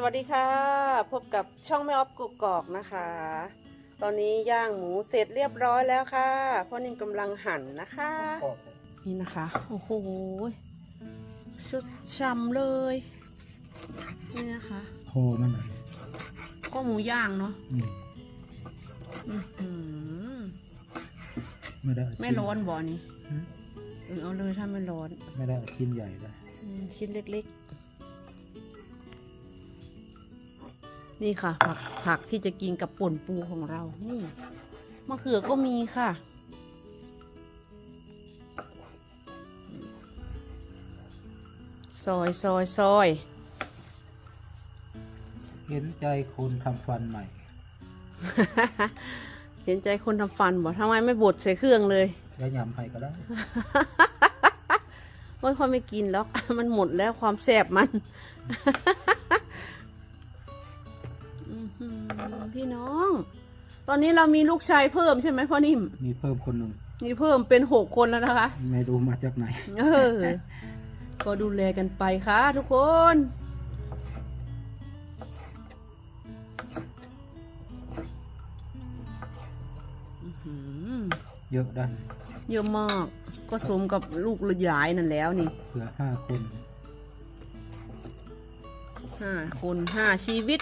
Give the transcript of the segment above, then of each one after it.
สวัสดีค่ะ พบกับช่องแม่ออฟกุกกอกนะคะ ตอนนี้ย่างหมูเสร็จเรียบร้อยแล้วค่ะพ่อนิ่มกำลังหั่นนะคะ นี่นะคะ โอ้โหชุดช่ำเลย นี่นะคะคอมันอะก็หมูย่างเนาะอืมอื้อหือไม่ได้ไม่ร้อนบ่อนี่อืมเออเอาเลยถ้าไม่ร้อน ไม่ได้ชิ้นใหญ่ได้อืมชิ้นเล็ก นี่ค่ะ ผักผักที่จะกินกับป่นปูของเรา นี่มะเขือก็มีค่ะ ซอยซอยซอยเห็นใจคนทำฟันใหม่ เห็นใจคนทำฟันบอกทำไมไม่บดใส่เครื่องเลย แล้วยำให้ก็ได้ไม่ค่อยไม่กินแล้ว มันหมดแล้วความแสบมัน พี่น้อง ตอนนี้เรามีลูกชายเพิ่มใช่ไหมพ่อนิ่ม มีเพิ่มคนหนึ่งมีเพิ่มเป็นหกคนแล้วนะคะ ไม่รู้มาจากไหน เออ ก็ดูแลกันไปค่ะทุกคนอื้อหือเยอะได้เยอะมาก ก็สมกับลูกหลายนั่นแล้วนี่เผื่อห้าคนห้าคนห้าชีวิต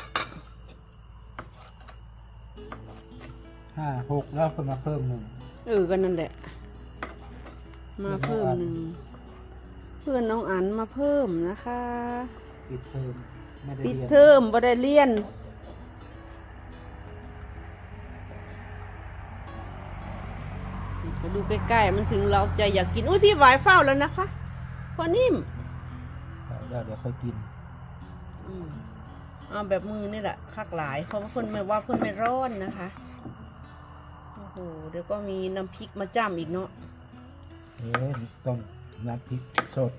ห้าหกแล้วก็มาเพิ่มหนึ่งเออกันนั่นแหละ มาเพิ่มหนึ่งเพื่อนน้องอันมาเพิ่มนะคะ ปิดเทอมไม่ได้ปิดเรียนเทอมบ่ได้เรียนไปดูใกล้ๆมันถึงเราจะอยากกิน อุ้ยพี่หวายเฝ้าแล้วนะคะ พอนิ่มเดี๋ยวเดี๋ยวค่อยกินอืมเอาแบบมือนี่แหละคักหลายเพราะว่าคนไม่ว่าคนไม่ร้อนนะคะโอ้โหเดี๋ยวก็มีน้ำพริกมาจ้ำอีกเนาะเอ๊ะต้องน้ำพริกสด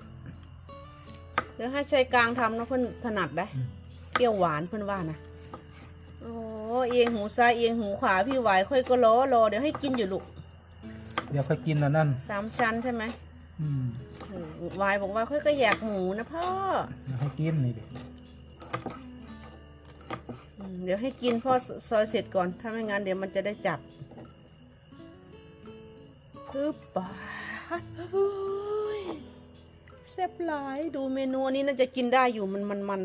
เดี๋ยวให้ชายกลางทำเนาะเพื่อนถนัดได้อืม เปรี้ยวหวานเพื่อนว่านะโอ้เอียงหูซ้ายเอียงหูขวาพี่หวายค่อยก็รอรอเดี๋ยวให้กินอยู่ลูกเดี๋ยวค่อยกินนะนั่นสามชั้นใช่ไหมอืมโอ้วายบอกว่าค่อยก็อยากหมูนะพ่อเดี๋ยวให้กินนี่เด็กอืมเดี๋ยวให้กินพ่อซอยเสร็จก่อนถ้าไม่งั้นเดี๋ยวมันจะได้จับ ปึ๊บปาดโอ้ยแซ่บหลายดูเมนูอันนี้น่าจะกินได้อยู่มันมันมัน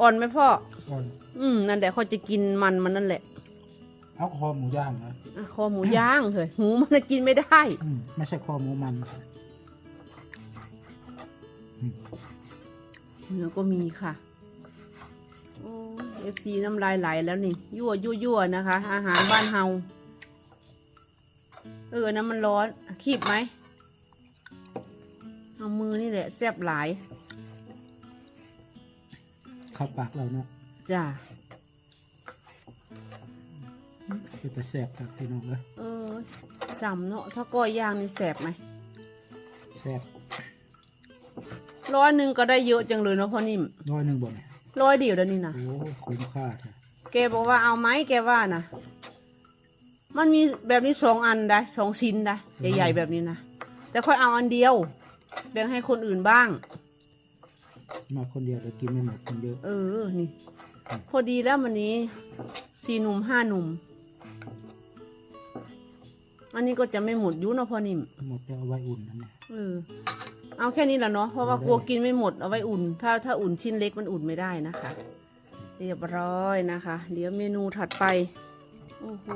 อ่อนไหมพ่ออ่อนอืมนั่นแหละเขาจะกินมันมันนั่นแหละเอาคอหมูย่างนะอะคอหมูย่างเฮ้ยหูมันน่ะกินไม่ได้ อืมไม่ใช่คอหมูมันเนื้อก็มีค่ะโอ้เอฟซีน้ำลายไหลแล้วนี่ ยั่วยั่วยั่วนะคะ อาหารบ้านเฮา เออน้ำมันร้อนคีบไหมเอามือนี่แหละแซบหลาย เข้าปากเราเนาะจ้าก็จะแสบครับพี่น้องเลยเออฉ่ำเนาะถ้าก้อยย่างนี่แสบไหมแสบร้อยหนึ่งก็ได้เยอะจังเลยเนาะพ่อนิ่มร้อยหนึ่งบ่เนี่ยร้อยเดียวเดี๋ยวนี้นะโอ้คุ้มค่าแท้แกบอกว่าเอาไหมแกว่านะ มันมีแบบนี้สองอันได้สองชิ้นได้ใหญ่ๆแบบนี้นะแต่ค่อยเอาอันเดียว แบ่งให้คนอื่นบ้าง มาคนเดียวแต่กินไม่หมดคนเยอะเออนี่ พอดีแล้ววันนี้สี่หนุ่มห้าหนุ่ม อันนี้ก็จะไม่หมดอยุเนาะพอนิ่มหมดจะเอาไว้อุ่นนั่นแหละเออเอาแค่นี้แหละเนาะเพราะว่ากลัวกินไม่หมดเอาไว้อุ่น ถ้าถ้าอุ่นชิ้นเล็กมันอุ่นไม่ได้นะคะ เรียบร้อยนะคะ เดี๋ยวเมนูถัดไป โอ้โห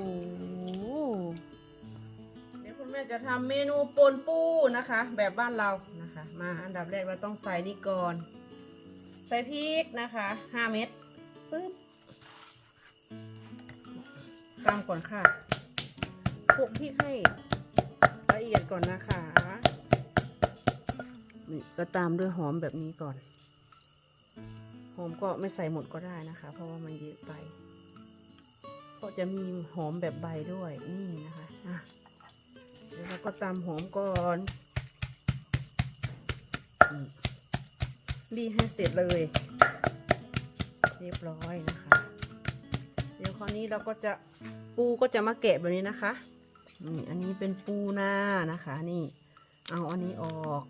เดี๋ยวคุณแม่จะทำเมนูปนปูนะคะ แบบบ้านเรานะคะ มาอันดับแรกเราต้องใส่นี่ก่อน ใส่พริกนะคะห้าเม็ดปึ๊บตามก่อนค่ะคลุกพริกให้ละเอียดก่อนนะคะนี่ก็ตามด้วยหอมแบบนี้ก่อน หอมก็ไม่ใส่หมดก็ได้นะคะ เพราะว่ามันเยอะไป ก็จะมีหอมแบบใบด้วยนี่นะคะอะเดี๋ยวเราก็ตามหอมก่อนอืมบี้ให้เสร็จเลย เรียบร้อยนะคะ เดี๋ยวคราวนี้เราก็จะปูก็จะมาแกะแบบนี้นะคะนี่อันนี้เป็นปูหน้านะคะนี่ เอาอันนี้ออก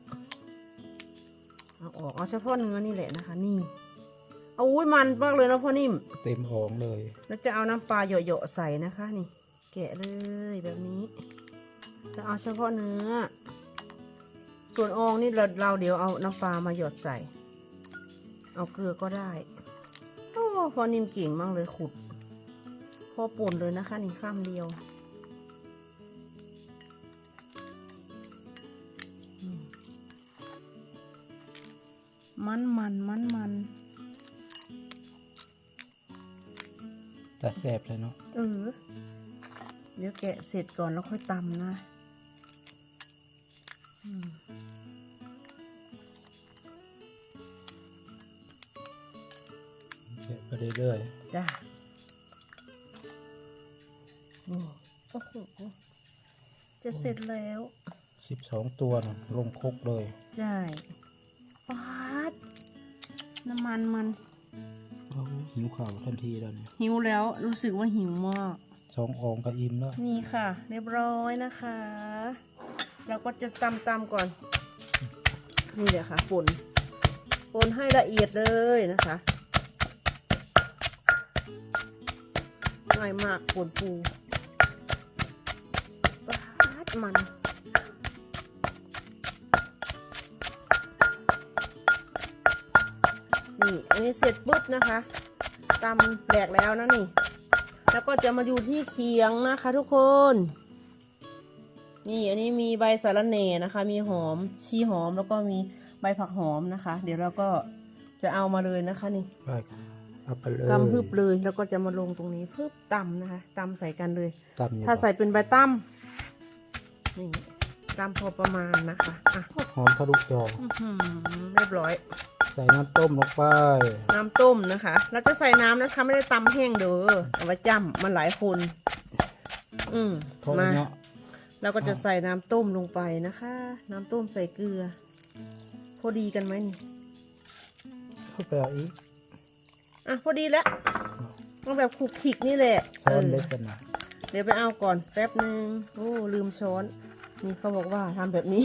เอาออกเอาเฉพาะเนื้อนี่แหละนะคะ นี่ อาอุ้ยมันมากเลยเนาะพ่อนิ่ม เต็มอ่องเลย แล้วจะเอาน้ำปลาเหยาะๆใส่นะคะนี่ แกะเลยแบบนี้ จะเอาเฉพาะเนื้อ ส่วนอองนี่เราเราเดี๋ยวเอาน้ำปลามาหยดใส่ เอาเกลือก็ได้โอ้พอนิ่มเก่งมากเลยขุดพอป่นเลยนะคะนี่ข้ามเดียวอืมมันมันมันมัน แต่แสบเลยเนาะเออ เดี๋ยวแกะเสร็จก่อนแล้วค่อยตำนะอืมแสบไปเรื่อยจ้าโอ้โอ้โหจะเสร็จแล้วๆสิบสองตัวนะลงครกเลย ใช่ปาดน้ำมันมันโอ้ หิวข่าวทันทีแล้วเนี่ยหิวแล้วรู้สึกว่าหิวมาก สองอ่องก็อิ่มแล้วนี่ค่ะ เรียบร้อยนะคะ เราก็จะตำตำก่อน นี่เลยค่ะป่นป่นให้ละเอียดเลยนะคะง่ายมากป่นปูปาดมัน นี่อันนี้เสร็จปุ๊บนะคะตำแหลกแล้วนะนี่ แล้วก็จะมาอยู่ที่เคียงนะคะทุกคน นี่อันนี้มีใบสะระแหน่นะคะ มีหอมชีหอมแล้วก็มีใบผักหอมนะคะ เดี๋ยวเราก็จะเอามาเลยนะคะนี่ไปเอาไปเลยตำพึบเลยแล้วก็จะมาลงตรงนี้พึบตำนะคะตำใส่กันเลยตำอยู่ถ้าใส่เป็นใบตั้มนี่ตำพอประมาณนะคะอะหอมทะลุจออื้อหือเรียบร้อยใส่น้ำต้มลงไป น้ำต้มนะคะเราจะใส่น้ำนะคะไม่ได้ตำแห้งเด้อเอาไว้จ้ำมันหลายคน อืมทอดมาเนาะเราก็จะใส่น้ำต้มลงไปนะคะ น้ำต้มใส่เกลือ พอดีกันไหมนี่เข้าไปเอาอีกอะพอดีแล้วต้องแบบขลุกขลิกนี่แหละช้อนเอเล็อกกันนะเดี๋ยวไปเอาก่อนแป๊บหนึ่งโอ้ลืมช้อนนี่เขาบอกว่าทำแบบนี้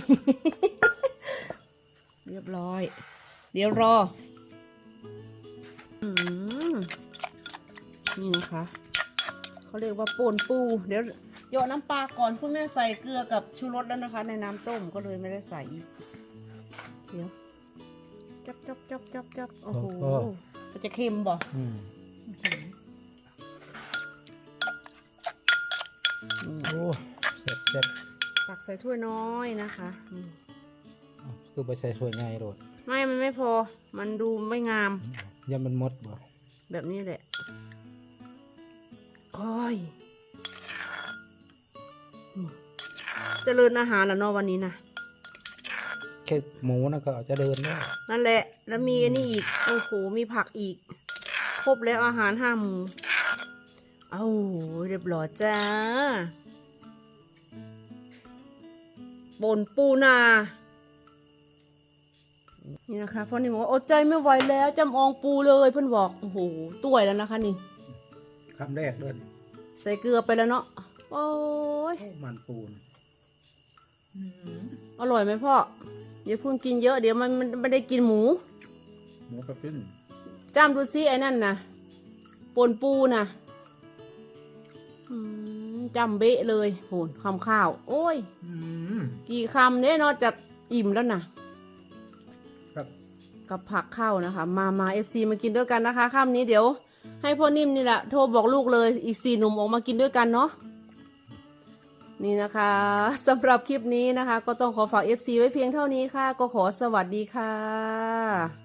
เรียบร้อย เดี๋ยวรออืมนี่นะคะเขาเรียกว่าป่นปู เดี๋ยวเหยาะน้ำปลาก่อนคุณแม่ใส่เกลือกับชูรสแล้วนะคะ ในน้ำต้มก็เลยไม่ได้ใส่อีกเดี๋ยวจับจับจับจับจับโอ้โหมันจะเค็มบ่อืมอืมโอ้แซ่บแซ่บตักใส่ถ้วยน้อยนะคะนี่อะคือไปใส่ถ้วยใหญ่โดด ไม่มันไม่พอ มันดูไม่งาม ยังมันหมดบ่แบบนี้แหละโอ้ยนี่เจริญอาหารแล้วเนาะวันนี้นะ แค่หมูนะก็อาจจะเดินแล้วนั่นแหละ แล้วมีอันนี้อีก โอ้โห มีผักอีก ครบแล้วอาหารห้าหมูเอ้าเรียบร้อยจ้า บนปูนา นี่นะคะพ่อนี่บอกว่าอดใจไม่ไหวแล้วจำอองปูเลยเพื่อนบอกโอ้โหต้วยแล้วนะคะนี่คำแรกเลยใส่เกลือไปแล้วเนาะโอ้ยมันปูนอร่อยไหมพ่ออย่าเพิ่งกินเยอะเดี๋ยวมันมันไม่ได้กินหมู หมูกระปิ้นจำดูซิไอ้นั่นนะปนปูนะอืมจำเบะเลยโหนคำข้าว โอ้ยอืมกี่คำเนี่ยนอกจากอิ่มแล้วนะ ครับ กับผักข้าวนะคะ มามาเอฟซีมากินด้วยกันนะคะค่ำนี้เดี๋ยว ให้พ่อนิ่มนี่แหละโทรบอกลูกเลยอีกสี่หนุ่มออกมากินด้วยกันเนาะนี่นะคะสำหรับคลิปนี้นะคะ ก็ต้องขอฝาก FC ไว้เพียงเท่านี้ค่ะ ก็ขอสวัสดีค่ะ